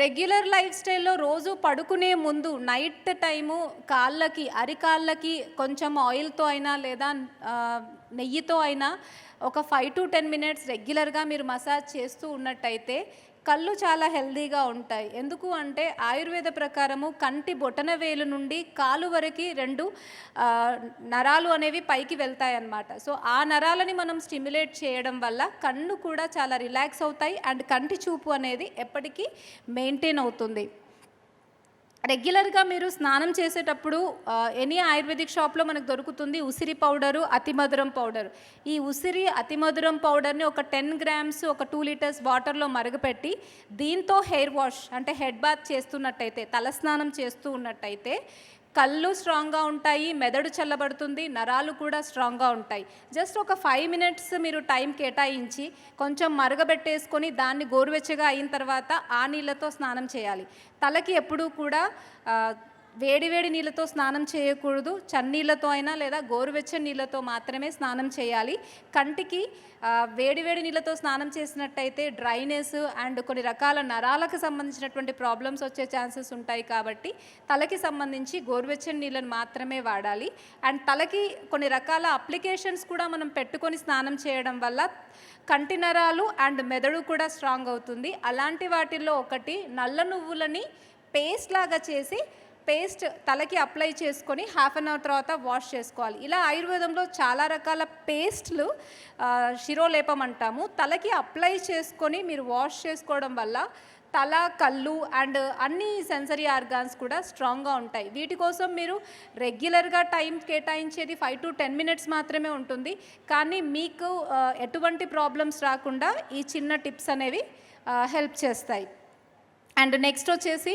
Regular life స్టైల్లో రోజు పడుకునే ముందు నైట్ టైము కాళ్ళకి అరికాళ్ళకి కొంచెం ఆయిల్తో అయినా లేదా నెయ్యితో అయినా ఒక ఫైవ్ టు టెన్ మినిట్స్ రెగ్యులర్గా మీరు మసాజ్ చేస్తూ ఉన్నట్టయితే కళ్ళు చాలా హెల్దీగా ఉంటాయి. ఎందుకు అంటే ఆయుర్వేద ప్రకారము కంటి బొటన వేలు నుండి కాలు వరకు రెండు నరాలు అనేవి పైకి వెళ్తాయి అన్నమాట సో ఆ నరాలని మనం స్టిమ్యులేట్ చేయడం వల్ల కన్ను కూడా చాలా రిలాక్స్ అవుతాయి. అండ్ కంటి చూపు అనేది ఎప్పటికీ మెయింటైన్ అవుతుంది. రెగ్యులర్గా మీరు స్నానం చేసేటప్పుడు ఎనీ ఆయుర్వేదిక్ షాప్లో మనకు దొరుకుతుంది ఉసిరి పౌడరు అతిమధురం పౌడర్. ఈ ఉసిరి అతిమధురం పౌడర్ని ఒక టెన్ గ్రామ్స్ ఒక టూ లీటర్స్ వాటర్లో మరుగుపెట్టి దీంతో హెయిర్ వాష్ అంటే హెడ్ బాత్ చేస్తున్నట్టయితే తలస్నానం చేస్తూ ఉన్నట్టయితే కళ్ళు స్ట్రాంగ్గా ఉంటాయి మెదడు చల్లబడుతుంది నరాలు కూడా స్ట్రాంగ్గా ఉంటాయి. జస్ట్ ఒక ఫైవ్ మినిట్స్ మీరు టైం కేటాయించి కొంచెం మరగబెట్టేసుకొని దాన్ని గోరువెచ్చగా అయిన తర్వాత ఆ నీళ్ళతో స్నానం చేయాలి. తలకి ఎప్పుడూ కూడా వేడివేడి నీళ్ళతో స్నానం చేయకూడదు. చన్నీళ్ళతో అయినా లేదా గోరువెచ్చని నీళ్ళతో మాత్రమే స్నానం చేయాలి. కంటికి వేడివేడి నీళ్ళతో స్నానం చేసినట్టయితే డ్రైనెస్ అండ్ కొన్ని రకాల నరాలకు సంబంధించినటువంటి ప్రాబ్లమ్స్ వచ్చే ఛాన్సెస్ ఉంటాయి కాబట్టి తలకి సంబంధించి గోరువెచ్చని నీళ్ళని మాత్రమే వాడాలి. అండ్ తలకి కొన్ని రకాల అప్లికేషన్స్ కూడా మనం పెట్టుకొని స్నానం చేయడం వల్ల కంటి నరాలు అండ్ మెదడు కూడా స్ట్రాంగ్ అవుతుంది. అలాంటి వాటిల్లో ఒకటి నల్ల నువ్వులని పేస్ట్ లాగా చేసి పేస్ట్ తలకి అప్లై చేసుకొని హాఫ్ అన్ అవర్ తర్వాత వాష్ చేసుకోవాలి. ఇలా ఆయుర్వేదంలో చాలా రకాల పేస్ట్లు శిరోలేపం అంటాము. తలకి అప్లై చేసుకొని మీరు వాష్ చేసుకోవడం వల్ల తల కళ్ళు అండ్ అన్ని సెన్సరీ ఆర్గాన్స్ కూడా స్ట్రాంగ్గా ఉంటాయి. వీటి కోసం మీరు రెగ్యులర్గా టైం కేటాయించేది ఫైవ్ టు టెన్ మినిట్స్ మాత్రమే ఉంటుంది. కానీ మీకు ఎటువంటి ప్రాబ్లమ్స్ రాకుండా ఈ చిన్న టిప్స్ అనేవి హెల్ప్ చేస్తాయి. అండ్ నెక్స్ట్ వచ్చేసి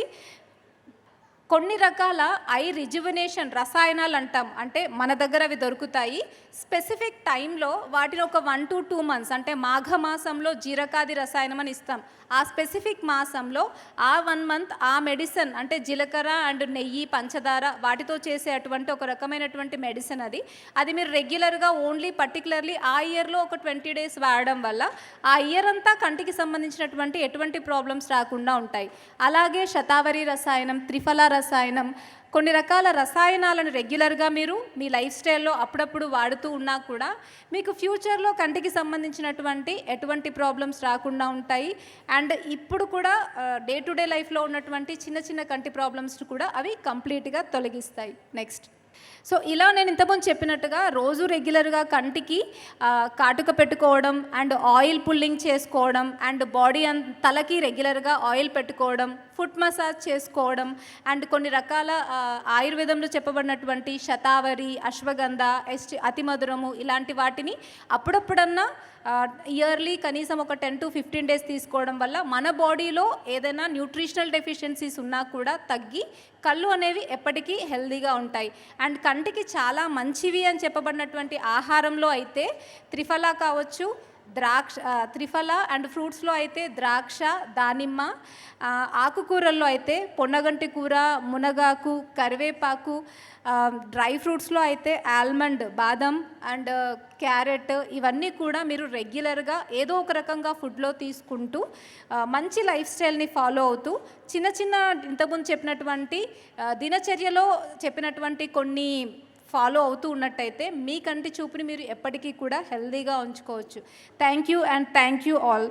కొన్ని రకాల ఐ రిజువనేషన్ రసాయనాలు అంటాం అంటే మన దగ్గర అవి దొరుకుతాయి. స్పెసిఫిక్ టైంలో వాటిని ఒక వన్ టు టూ మంత్స్ అంటే మాఘ మాసంలో జీరకాది రసాయనం అని ఇస్తాం. ఆ స్పెసిఫిక్ మాసంలో ఆ వన్ మంత్ ఆ మెడిసిన్ అంటే జీలకర్ర అండ్ నెయ్యి పంచదార వాటితో చేసే అటువంటి ఒక రకమైనటువంటి మెడిసిన్ అది. అది మీరు రెగ్యులర్గా ఓన్లీ పర్టికులర్లీ ఆ ఇయర్లో ఒక ట్వంటీ డేస్ వాడడం వల్ల ఆ ఇయర్ అంతా కంటికి సంబంధించినటువంటి ఎటువంటి ప్రాబ్లమ్స్ రాకుండా ఉంటాయి. అలాగే శతావరి రసాయనం త్రిఫల రసాయనం. కొన్ని రకాల రసాయనాలను రెగ్యులర్గా మీరు మీ లైఫ్ స్టైల్లో అప్పుడప్పుడు వాడుతూ ఉన్నా కూడా మీకు ఫ్యూచర్లో కంటికి సంబంధించినటువంటి ఎటువంటి ప్రాబ్లమ్స్ రాకుండా ఉంటాయి. అండ్ ఇప్పుడు కూడా డే టు డే లైఫ్లో ఉన్నటువంటి చిన్న చిన్న కంటి ప్రాబ్లమ్స్ కూడా అవి కంప్లీట్గా తొలగిస్తాయి. నెక్స్ట్. సో ఇలా నేను ఇంతకుముందు చెప్పినట్టుగా రోజు రెగ్యులర్గా కంటికి కాటుక పెట్టుకోవడం అండ్ ఆయిల్ పుల్లింగ్ చేసుకోవడం అండ్ బాడీ అన్ తలకి రెగ్యులర్గా ఆయిల్ పెట్టుకోవడం ఫుట్ మసాజ్ చేసుకోవడం అండ్ కొన్ని రకాల ఆయుర్వేదంలో చెప్పబడినటువంటి శతావరి అశ్వగంధ ఎస్ట్ అతిమధురము ఇలాంటి వాటిని అప్పుడప్పుడన్నా ఇయర్లీ కనీసం ఒక టెన్ టు ఫిఫ్టీన్ డేస్ తీసుకోవడం వల్ల మన బాడీలో ఏదైనా న్యూట్రిషనల్ డెఫిషియన్సీస్ ఉన్నా కూడా తగ్గి కళ్ళు అనేవి ఎప్పటికీ హెల్దీగా ఉంటాయి. అండ్ అండ్ కంటికి చాలా మంచివి అని చెప్పబడినటువంటి ఆహారంలో అయితే త్రిఫలా కావచ్చు ద్రాక్ష త్రిఫల అండ్ ఫ్రూట్స్లో అయితే ద్రాక్ష దానిమ్మ ఆకుకూరల్లో అయితే పొన్నగంటి కూర మునగాకు కరివేపాకు డ్రై ఫ్రూట్స్లో అయితే ఆల్మండ్ బాదం అండ్ క్యారెట్ ఇవన్నీ కూడా మీరు రెగ్యులర్గా ఏదో ఒక రకంగా ఫుడ్లో తీసుకుంటూ మంచి లైఫ్ స్టైల్ని ఫాలో అవుతూ చిన్న చిన్న ఇంతకుముందు చెప్పినటువంటి దినచర్యలో చెప్పినటువంటి కొన్ని ఫాలో అవుతూ ఉన్నట్టయితే మీ కంటి చూపుని మీరు ఎప్పటికీ కూడా హెల్దీగా ఉంచుకోవచ్చు. Thank you and thank you all